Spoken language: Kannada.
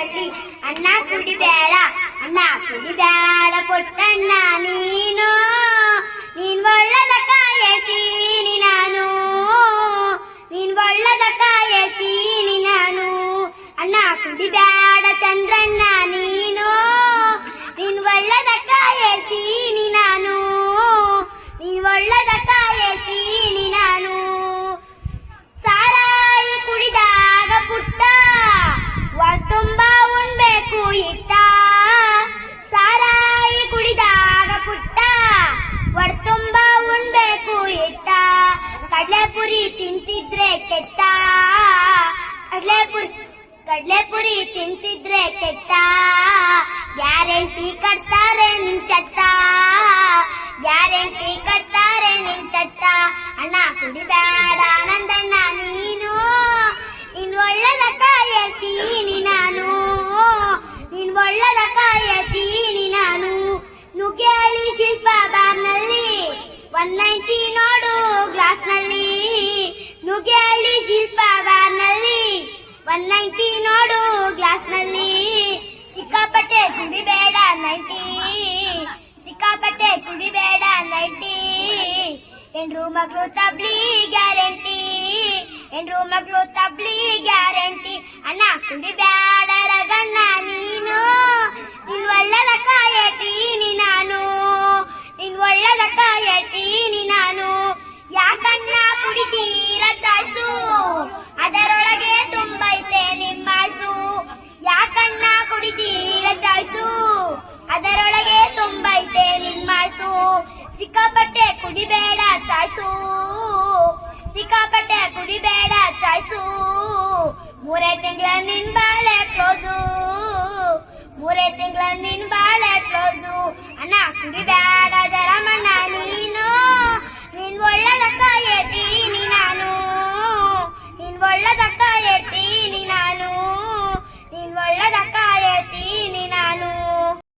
ಹೇಳ್ತಿ ಅಣ್ಣ ಕುಡಿಬೇಡ ಅಣ್ಣ ಕುಡಿಬೇಡ ಪುಟ್ಟಣ್ಣ ನೀನು ಇಷ್ಟ ಸಾರಾಯಿ ಕುಡಿದಾಗ ಪುಟ್ಟ ತುಂಬ ಉಣ್ಬೇಕು ಇಟ್ಟ ಕಡಲೆಪುರಿ ತಿಂತಿದ್ರೆ ಕೆಟ್ಟ, ಕಡಲೆಪುರಿ, ಕಡ್ಲೆಪುರಿ ತಿಂತಿದ್ರೆ ಕೆಟ್ಟ, ಗ್ಯಾರಂಟಿ ಕಟ್ತಾರೆ ನಿನ್ ಚಟ್ಟ, ಗ್ಯಾರಂಟಿ ಕಟ್ತಾರೆ ಒನ್ ನೈಂಟಿ ನೋಡು ಗ್ಲಾಸ್ನಲ್ಲಿ ನುಗ್ಗೇಲಿ ಶಿಲ್ಪ ಬಾರ್ನಲ್ಲಿ ಒನ್ ನೈಂಟಿ ನೋಡು ಗ್ಲಾಸ್ನಲ್ಲಿ ಸಿಕ್ಕಾಪಟ್ಟೆ ಕುಡಿಬೇಡ ನೈಂಟಿ. ಸಿಕ್ಕಾಪಟ್ಟೆ ಕುಡಿಬೇಡ ನೈಂಟಿ. ಎಂಡ್ರು ಮಕ್ಕಳು ತಬ್ಲಿ ಗ್ಯಾರಂಟಿ. ಎಂಡ್ರು ಮಕ್ಕಳು ತಬ್ಲಿ ಗ್ಯಾರಂಟಿ. ಅಣ್ಣ ಕುಡಿಬೇಡ ರಗಣ್ಣ ನೀನು. ನಿನ್ ಒಳ್ಳದ ಕಾಯತೀನಿ ನಾನು. ನಿನ್ ಒಳ್ಳದ ಕಾಯತೀನಿ ನುಡಿದೀರ ಚಾಯ್ಸು? ಅದರೊಳಗೆ ತುಂಬೈತೆ ನಿಮ್ಮಾಯ್ಸು ಸಿಕ್ಕಾಪಟ್ಟೆ ಕುಡಿಬೇಡ ಚಾಯ್ಸು. ಸಿಕ್ಕಾಪಟ್ಟೆ ಕುಡಿಬೇಡ ಚಾಯ್ಸು. ಮೂರೇ ತಿಂಗಳ ನಿನ್ ಬಾಳೆ ಕ್ಲೋಸು. ಮೂರೇ ತಿಂಗಳ ನಿನ್ ಬಾಳೆ ಕ್ಲೋಸು. ಅಣ್ಣ, ಕುಡಿಬೇಡ